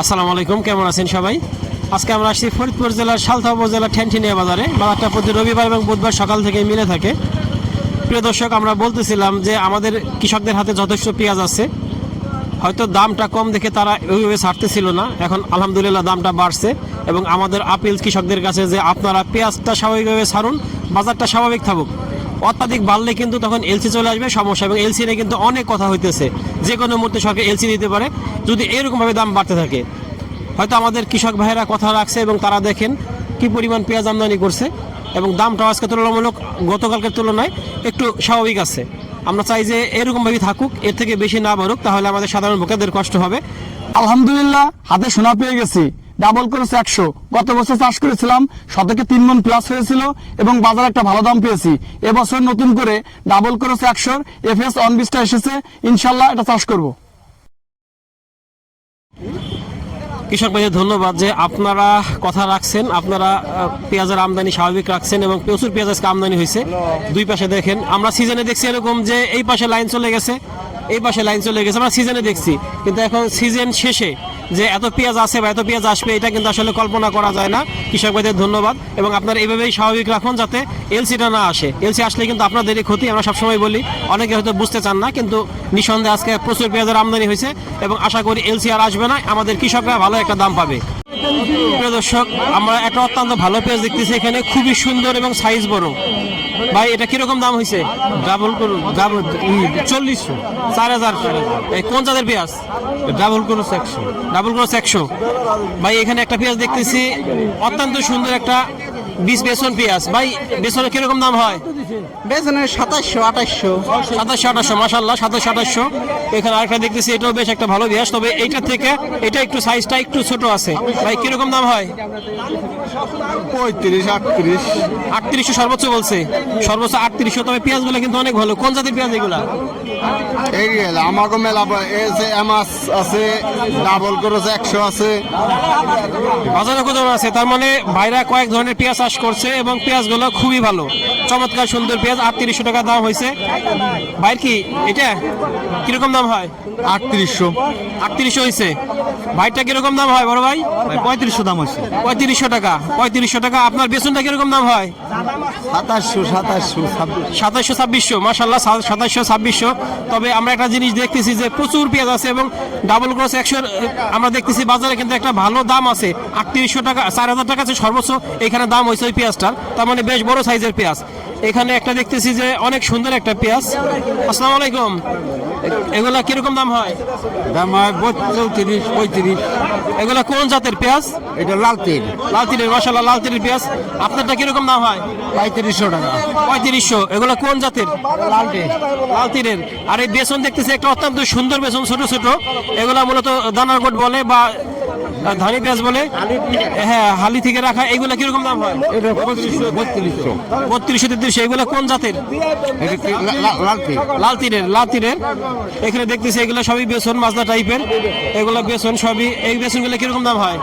আসসালামু আলাইকুম, কেমন আছেন সবাই? আজকে আমরা আসছি ফরিদপুর জেলার সালথা উপজেলার ঠ্যানঠিনিয়া বাজারে। বাজারটা প্রতি রবিবার এবং বুধবার সকাল থেকে মিলে থাকে। প্রিয় দর্শক, আমরা বলতেছিলাম যে আমাদের কৃষকদের হাতে যথেষ্ট পেঁয়াজ আছে। হয়তো দামটা কম দেখে তারা ওইভাবে ছাড়তেছিল না। এখন আলহামদুলিল্লাহ দামটা বাড়ছে এবং আমাদের আপিল কৃষকদের কাছে যে আপনারা পেঁয়াজটা স্বাভাবিকভাবে ছাড়ুন, বাজারটা স্বাভাবিক থাকুক। অত্যাধিক বাড়লে কিন্তু তখন এলসি চলে আসবে, সমস্যা। এবং এলসি নিয়ে কিন্তু অনেক কথা হইতেছে। যে কোনো মুহূর্তে সরকার এলসি দিতে পারে, যদি এরকমভাবে দাম বাড়তে থাকে। হয়তো আমাদের কৃষক ভাইয়েরা কথা রাখছে এবং তারা দেখেন কি পরিমাণ পেঁয়াজ আমদানি করছে এবং দামটাও আজকে তুলনামূলক গতকালকের তুলনায় একটু স্বাভাবিক আছে। আমরা চাই যে এরকমভাবেই থাকুক, এর থেকে বেশি না বাড়ুক, তাহলে আমাদের সাধারণ ভোক্তাদের কষ্ট হবে। আলহামদুলিল্লাহ, হাতে সোনা পেয়ে গেছি। ডাবল করেছে একশো। গত বছর চাষ করেছিলাম, শতকে তিন মন প্লাস হয়েছিল এবং বাজারে একটা ভালো দাম পেয়েছি। এবছর নতুন করে ডাবল করেছে একশোর এফ এস অন বিশটা এসেছে, ইনশাল্লাহ এটা চাষ করব। কৃষক ভাইদের ধন্যবাদ যে আপনারা কথা রাখছেন, আপনারা পেঁয়াজের আমদানি স্বাভাবিক রাখছেন এবং প্রচুর পেঁয়াজ আজকে আমদানি হয়েছে। দুই পাশে দেখেন, আমরা সিজনে দেখছি এরকম যে এই পাশে লাইন চলে গেছে, এই পাশে লাইন চলে গেছে, আমরা সিজনে দেখছি। কিন্তু এখন সিজন শেষে যে এত পেঁয়াজ আছে বা এত পেঁয়াজ আসবে, এটা কিন্তু আসলে কল্পনা করা যায় না। কৃষক ভাইদের ধন্যবাদ। এবং আপনারা এইভাবেই স্বাভাবিক রাখুন যাতে এলসিটা না আসে। এলসি আসলে কিন্তু আপনাদেরই ক্ষতি, আমরা সবসময় বলি। অনেকে হয়তো বুঝতে চান না, কিন্তু নিঃসন্দেহে আজকে প্রচুর পেঁয়াজের আমদানি হয়েছে এবং আশা করি এলসি আর আসবে না। আমাদের কৃষকরা ভালো একটা দাম পাবে। প্রিয় দর্শক, আমরা একটা অত্যন্ত ভালো পেঁয়াজ দেখতেছি এখানে। খুবই সুন্দর এবং সাইজ বড়। ভাই এটা কীরকম দাম হয়েছে ডাবল করুন ডাবল চল্লিশশো চার হাজার। এই কোন জাতের পেঁয়াজ? ডাবল করুন একশো ডাবল ক্রস একশো ভাই এখানে একটা পেঁয়াজ দেখতেছি অত্যন্ত সুন্দর একটা বিশ বেসন পেঁয়াজ। ভাই বেসনের কীরকম দাম হয়? বেসনের সাতাশশো আঠাশশো। সাতাশশো আঠাশশো মাসাল্লাহ সাতাশশো আঠাশশো। এখানে আরেকটা দেখতেছি এটাও বেশ একটা ভালো পেঁয়াজ তবে এইটা থেকে এটা একটু সাইজটা একটু ছোট আছে। ভাই কীরকম দাম হয়? পঁয়ত্রিশ আটত্রিশ। আটত্রিশশো সর্বোচ্চ বলছে। সর্বোচ্চ আটত্রিশশো তবে পেঁয়াজগুলো কিন্তু অনেক ভালো। কোন জাতের পেঁয়াজ এগুলা? এই আমাকে মেলা এসে এমাস আছে ডাবল করেছে একশো আছে। বাজারে কোথাও আছে তার মানে ভাইরা কয়েক ধরনের পেঁয়াজ চাষ করছে এবং পেঁয়াজগুলো খুবই ভালো। চমৎকার সুন্দর পেঁয়াজ আটত্রিশশো টাকা দাম হয়েছে। ভাইয়ের কি এটা? কীরকম দাম হয়? আটত্রিশশো। আটত্রিশশো হয়েছে ভাইটা কীরকম দাম হয় বড় ভাই? পঁয়ত্রিশশো দাম হয়েছে পঁয়ত্রিশশো টাকা। পঁয়ত্রিশশো টাকা। আপনার বেসনটা কীরকম দাম হয়? সাতাশশো সাতাশশো সাতাশশো ছাব্বিশশো মাসাল্লাহ সাতাশশো ছাব্বিশশো। তবে আমরা একটা জিনিস দেখতেছি যে প্রচুর পেঁয়াজ আছে এবং ডাবল ক্রস একশো আমরা দেখতেছি বাজারে কিন্তু একটা ভালো দাম আছে। আটত্রিশশো টাকা চার হাজার টাকা আছে সর্বোচ্চ এখানে দাম হয়েছে ওই পেঁয়াজটার তার মানে বেশ বড় সাইজের পেঁয়াজ। এখানে একটা দেখতেছি যে অনেক সুন্দর একটা পেঁয়াজ। আসসালামু আলাইকুম। এগুলা কীরকম দাম হয়? দাম হয় চৌত্রিশ পঁয়ত্রিশ। এগুলা কোন জাতের পেঁয়াজ? এটা লাল তেল। লাল তীরের মশালা লাল তীরের পেঁয়াজ। আপনারটা কীরকম দাম হয়? পঁয়ত্রিশশো টাকা। পঁয়ত্রিশশো এগুলো কোন জাতের? লাল তেল লাল তীরের আর এই বেসন দেখতেছি একটা অত্যন্ত সুন্দর বেসন ছোট ছোট। এগুলা মূলত দানার গোট বলে বা ধানি পেঁয়াজ বলে? হ্যাঁ হালি থেকে রাখা এগুলা কীরকম দাম হয়? বত্রিশশো। বত্রিশশো তেত্রিশশো এগুলো কোন জাতের? লাল তীরের লাল তীরের এখানে দেখতেছি এগুলো সবই বেসন মাজদা টাইপের। এগুলো বেসন সবই এই বেসনগুলো কীরকম দাম হয়?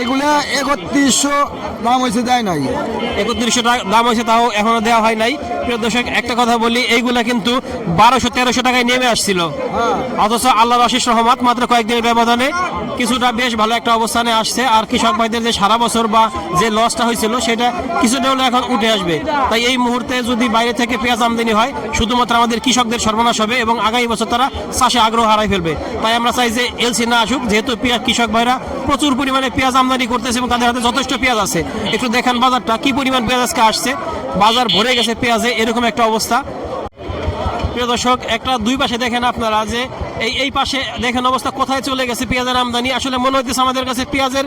এগুলা একত্রিশশো দাম হয়েছে দেয় নাই। একত্রিশশো টাকা দাম হয়েছে তাও এখনও দেওয়া হয় নাই। প্রিয় দর্শক একটা কথা বলি এইগুলা কিন্তু বারোশো তেরোশো টাকায় নেমে আসছিল। অথচ আল্লাহর আশিস রহমত মাত্র কয়েকদিনের ব্যবধানে কিছুটা বেশ ভালো একটা অবস্থানে আসছে। আর কৃষক ভাইদের যে সারা বছর বা যে লসটা হয়েছিল, সেটা কিছুটা হলে এখন উঠে আসবে। তাই এই মুহূর্তে যদি বাইরে থেকে পেঁয়াজ আমদানি হয়, শুধুমাত্র আমাদের কৃষকদের সর্বনাশ হবে এবং আগামী বছর তারা চাষে আগ্রহ হারাই ফেলবে। তাই আমরা চাই যে এলসি না আসুক, যেহেতু পেঁয়াজ কৃষক ভাইরা প্রচুর পরিমাণে পেঁয়াজ আমদানি করতেছে এবং তাদের হাতে যথেষ্ট পেঁয়াজ আছে। একটু দেখেন বাজারটা, কি পরিমাণ পেঁয়াজ আজকে আসছে? বাজার ভরে গেছে পেঁয়াজে, এরকম একটা অবস্থা। প্রিয় দর্শক, একটা দুই পাশে দেখেন আপনারা যে এই এই পাশে দেখেন অবস্থা, কোথায় চলে গেছে পেঁয়াজের আমদানি? আসলে মনে হইতেছে আমাদের কাছে পেঁয়াজের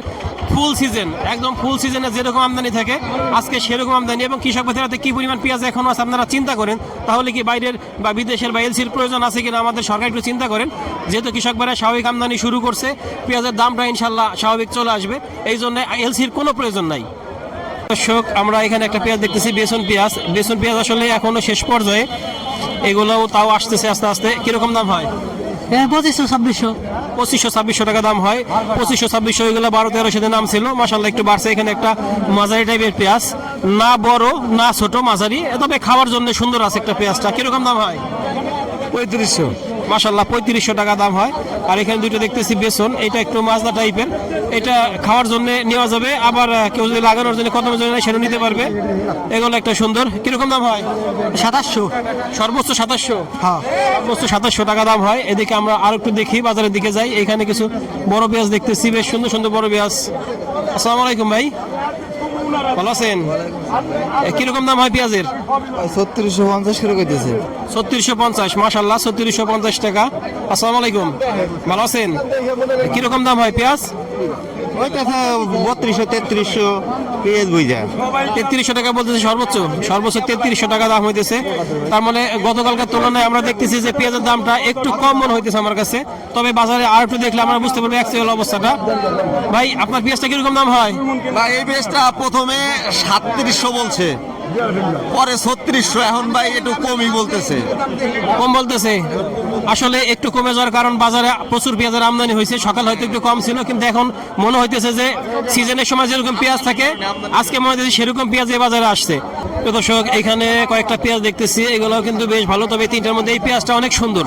ফুল সিজন, একদম ফুল সিজনে যেরকম আমদানি থাকে, আজকে সেরকম আমদানি। এবং কৃষক হাতে কি পরিমাণ পেঁয়াজ এখনও আছে আপনারা চিন্তা করেন? তাহলে কি বাইরের বা বিদেশের বা এলসির প্রয়োজন আছে কিনা আমাদের সরকার একটু চিন্তা করেন? যেহেতু কৃষক ভাইরা স্বাভাবিক আমদানি শুরু করছে, পেঁয়াজের দামটা ইনশাল্লাহ স্বাভাবিক চলে আসবে। এই জন্য এলসির কোনো প্রয়োজন নাই। দর্শক, আমরা এখানে একটা পেঁয়াজ দেখতেছি, বেসন পেঁয়াজ। বেসন পেঁয়াজ আসলে এখনও শেষ পর্যায়ে। এগুলোও তাও আসতেছে আস্তে আস্তে। কীরকম দাম হয়? পঁচিশশো ছাব্বিশশো। পঁচিশশো ছাব্বিশশো টাকা দাম হয়। পঁচিশশো ছাব্বিশশো এগুলো বারো তেরোশো নাম ছিল। মাসাল্লাহ একটু বাড়ছে এখানে একটা মাঝারি টাইপের পেঁয়াজ। না বড় না ছোট মাঝারি। তবে খাওয়ার জন্য সুন্দর আছে একটা পেঁয়াজটা। কীরকম দাম হয়? পঁয়ত্রিশশো। মাসাল্লাহ পঁয়ত্রিশশো টাকা দাম হয়। আর এখানে দুটো দেখতেছি বেসন। এটা একটু মাজদা টাইপের এটা খাওয়ার জন্য নেওয়া যাবে। আবার কেউ যদি লাগানোর জন্য কত জন্য সেটা নিতে পারবে। এগুলো একটা সুন্দর। কীরকম দাম হয়? সাতাশশো। সর্বোচ্চ সাতাশশো? হ্যাঁ। সর্বোচ্চ সাতাশশো টাকা দাম হয়। এদিকে আমরা আর একটু দেখি বাজারের দিকে যাই। এখানে কিছু বড় পেঁয়াজ দেখতেছি। বেশ সুন্দর সুন্দর বড় পেঁয়াজ। আসসালামু আলাইকুম ভাই। ভালো আছেন? কীরকম দাম হয় পেঁয়াজের? ছত্রিশশো পঞ্চাশ করে কইতেছে। ছত্রিশশো পঞ্চাশ মাসাল্লাহ ছত্রিশশো পঞ্চাশ টাকা। আসসালামু আলাইকুম। ভালো আছেন? কীরকম দাম হয় পেঁয়াজ? ওইটা বত্রিশশো তেত্রিশশো পেঁয়াজ বুঝ তেত্রিশশো টাকা বলতেছে সর্বোচ্চ। সর্বোচ্চ তেত্রিশশো টাকা দাম হইতেছে। তার মানে গতকালকার তুলনায় আমরা দেখতেছি যে পেঁয়াজের দামটা একটু কম মনে হইতেছে আমার কাছে। তবে বাজারে আর একটু দেখলে আমরা বুঝতে পারব অ্যাকচুয়াল অবস্থাটা। ভাই আপনার পেঁয়াজটা কীরকম দাম হয়? ভাই এই বেশটা প্রথমে সাতত্রিশশো বলছে। পরে ছত্রিশশো এখন ভাই একটু কমই বলতেছে। কম বলতেছে? আসলে একটু কমে যাওয়ার কারণ বাজারে প্রচুর পেঁয়াজের আমদানি হয়েছে। সকাল হয়তো একটু কম ছিল কিন্তু এখন মনে হইতেছে যে সিজনের সময় যেরকম পেঁয়াজ থাকে আজকে মনে হচ্ছে সেরকম পেঁয়াজ এই বাজারে আসছে। তো দর্শক এখানে কয়েকটা পেঁয়াজ দেখতেছি এগুলো কিন্তু বেশ ভালো। তবে তিনটার মধ্যে এই পেঁয়াজটা অনেক সুন্দর।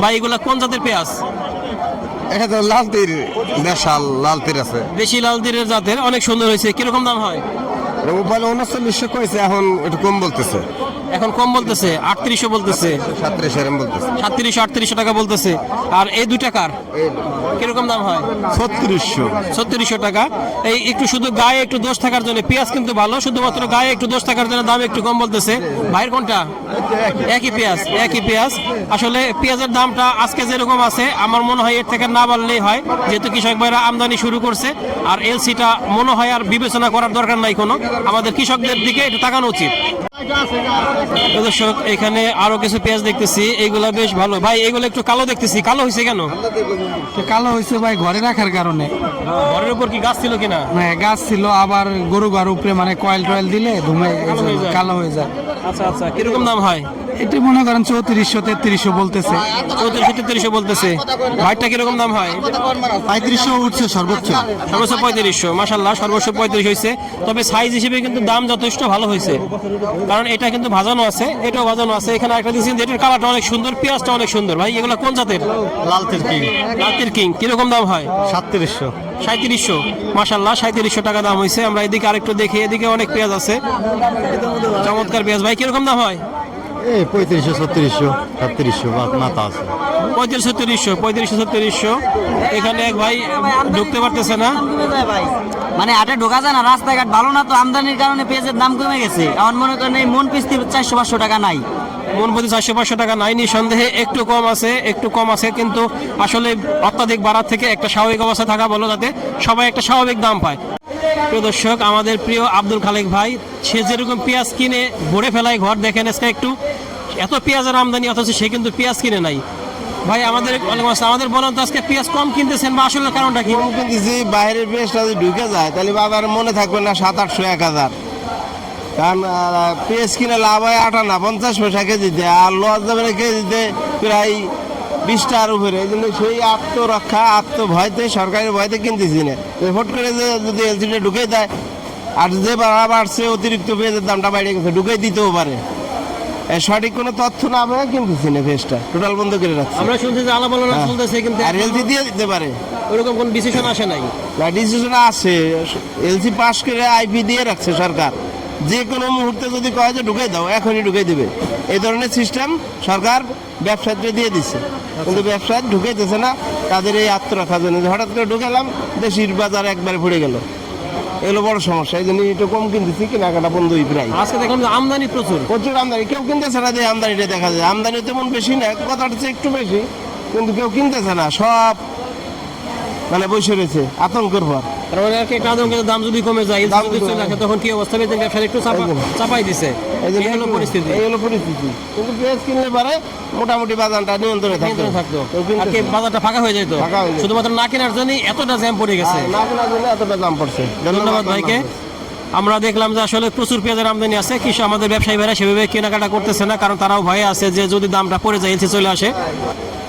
বা এগুলো কোন জাতের পেঁয়াজ? এটা তো লাল তীর দেশাল লাল তীর আছে। দেশি লাল তীরের জাতের অনেক সুন্দর হয়েছে। কীরকম দাম হয়? মোবাইল নিশ্চয় কয়েছে এখন একটু কম বলতেছে। এখন কম বলতেছে আটত্রিশশো বলতেছে। সাতত্রিশ এরম বলতেছে। সাতত্রিশশো আটত্রিশশো টাকা বলতেছে। আর এই দুই টাকার কীরকম দাম হয়? ছত্রিশশো। ছত্রিশশো টাকা। এই একটু শুধু গায়ে একটু দোষ থাকার জন্য পেঁয়াজ কিন্তু ভালো শুধুমাত্র গায়ে একটু দোষ থাকার জন্য দাম একটু কম বলতেছে। ভাইয়ের কোনটা? একই পেঁয়াজ একই পেঁয়াজ। আসলে পেঁয়াজের দামটা আজকে যেরকম আছে আমার মনে হয় এর থেকে না বাড়লেই হয়। যেহেতু কৃষক ভাইরা আমদানি শুরু করছে আর এলসিটা মনে হয় আর বিবেচনা করার দরকার নাই কোনো। আমাদের কৃষকদের দিকে একটু তাকানো উচিত। দর্শক এখানে আরও কিছু পেঁয়াজ দেখতেছি। এইগুলা বেশ ভালো। ভাই এগুলো একটু কালো দেখতেছি। কালো হয়েছে কেন? কালো হয়েছে ভাই ঘরে রাখার কারণে। ঘরের উপর কি গাছ ছিল কিনা? হ্যাঁ, গাছ ছিল আবার গরু ঘর উপরে মানে কয়েল টয়েল দিলে ধুমে কালো হয়ে যায়। কালো হয়ে যায়। আচ্ছা আচ্ছা। কীরকম দাম হয়? এটি মনে করেন চৌত্রিশশো তেত্রিশশো বলতেছে। চৌত্রিশশো তেত্রিশশো বলতেছে। ভাইটা কীরকম দাম হয়? পঁয়ত্রিশশো উঠছে সর্বোচ্চ। সর্বোচ্চ পঁয়ত্রিশশো মাসাল্লাহ সর্বোচ্চ পঁয়ত্রিশ হয়েছে। তবে সাইজ হিসেবে কিন্তু দাম যথেষ্ট ভালো হয়েছে। কারণ এটা কিন্তু ভাজানো আছে এটাও ভাজানো আছে। এখানে একটা দিচ্ছেন এটার কালারটা অনেক সুন্দর পেঁয়াজটা অনেক সুন্দর। ভাই এগুলো কোন জাতের? লাল তীর লাল কিং। কীরকম দাম হয়? সাতত্রিশশো সাঁত্রিশশো। মাসাল্লাহ সাঁত্রিশশো টাকা দাম হয়েছে। আমরা এদিকে আরেকটু দেখি এদিকে অনেক পেঁয়াজ আছে। চমৎকার পেঁয়াজ। ভাই কীরকম দাম হয়? এই পঁয়ত্রিশশো ছত্রিশশো সাতত্রিশশো মাথা আছে। পঁয়ত্রিশশো তিরিশশো পঁয়ত্রিশশো ছত্রিশশো। এখানে এক ভাই ঢুকতে পারতেছে না। মানে হাটে ঢোকা যায় না রাস্তাঘাট ভালো না তো আমদানির কারণে পেঁয়াজের দাম কমে গেছে। আমার মনে করেন এই মন পিস্তি চারশো পাঁচশো টাকা নাই। মন প্রতি চারশো পাঁচশো টাকা নাই নিঃসন্দেহে একটু কম আছে একটু কম আছে কিন্তু আসলে অত্যাধিক বাড়ার থেকে একটা স্বাভাবিক অবস্থা থাকা বলো যাতে সবাই একটা স্বাভাবিক দাম পায়। প্রিয় দর্শক আমাদের প্রিয় আব্দুল খালেক ভাই সে যেরকম পেঁয়াজ কিনে ভরে ফেলায় ঘর দেখেন আজকে একটু এত পেঁয়াজের আমদানি, অথচ সে কিন্তু পেঁয়াজ কিনে নাই। ভাই, আমাদের আমাদের বলেন তো আজকে পেঁয়াজ কম কিনতেছেন বা আসলে কারণটা কি? কিনতেছি, বাইরের পেঁয়াজটা যদি ঢুকে যায়, তাহলে বাবার মনে থাকবে না সাত, আটশো, এক হাজার। কারণ পেঁয়াজ কিনে লাভ হয় আটানা পঞ্চাশ পয়সা কেজিতে, আর লস যাবে কেজিতে প্রায় বিশটার উপরে। এই জন্য সেই আত্মরক্ষা, আত্মভয়তে, সরকারের ভয়তে কিনতেছি না। হুট করে যে যদি এলসিটা ঢুকে দেয় আর যে বাড়া বাড়ছে, অতিরিক্ত পেঁয়াজের দামটা বাইরে গেছে ঢুকে দিতেও পারে। সঠিক কোনো তথ্য না পাবে কিনতেছি না টোটাল বন্ধ করে রাখছি। আমরা শুনছি যে আলাপ আলোচনা চলতেছে কিন্তু আর এলসি দিয়ে দিতে পারে। ওরকম কোন ডিসিশন আসে নাই। না ডিসিশন আছে এলসি পাস করে আইপি দিয়ে রাখছে সরকার। যে কোনো মুহূর্তে যদি কয় যে ঢুকে দাও এখনই ঢুকে দেবে। এই ধরনের সিস্টেম সরকার ব্যবসায়ীদের দিয়ে দিচ্ছে কিন্তু ব্যবসায়ী ঢুকাইতেছে না তাদের এই আত্মরক্ষার জন্য হঠাৎ করে ঢুকালাম দেশির বাজার একবারে পড়ে গেল। এগুলো বড় সমস্যা এই জন্য একটু কম কিনতেছি কেনাকাটা বন্ধই প্রায়। আজকে দেখলাম যে আমদানি প্রচুর। প্রচুর আমদানি কেউ কিনতেছে না যে আমদানিটা দেখা যায়। আমদানি তেমন বেশি না কথাটা একটু বেশি কিন্তু কেউ কিনতেছে না সব মানে বসে রয়েছে। আতঙ্কের পর মানে একটা দাম যদি কমে যায় তখন কি অবস্থা? বেতন ব্যবসায়ী একটু চাপা চাপাই দিছে। এই হলো পরিস্থিতি। এই হলো পরিস্থিতি। কিন্তু পেঁয়াজ কিনলে পারে মোটামুটি বাজারটা নিয়ন্ত্রণে থাকতো। নিয়ন্ত্রণে। বাজারটা ফাঁকা হয়ে যেত শুধুমাত্র না কেনার জন্যই এতটা জ্যাম পড়ে গেছে। না কেনার জন্য এতটা দাম পড়ছে। ধন্যবাদ ভাইকে। আমরা দেখলাম যে আসলে প্রচুর পেঁয়াজের আমদানি আছে। কৃষি আমাদের ব্যবসায়ী ভাইরা সেভাবে কেনাকাটা করতেছে না কারণ তারাও ভয়ে আছে যে যদি দামটা পড়ে যায় চলে আসে।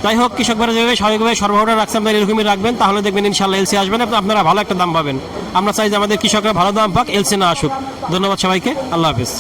যাই হোক, কৃষক ভাইরা যেভাবে স্বাভাবিকভাবে সরবরাহটা রাখছে, আপনারা এরকমই রাখবেন, তাহলে দেখবেন ইনশাল্লাহ এলসি আসবেন আপনারা ভালো একটা দাম পাবেন। আমরা চাই যে আমাদের কৃষকরা ভালো দাম পাক, এলসি না আসুক। ধন্যবাদ সবাইকে, আল্লাহ হাফিজ।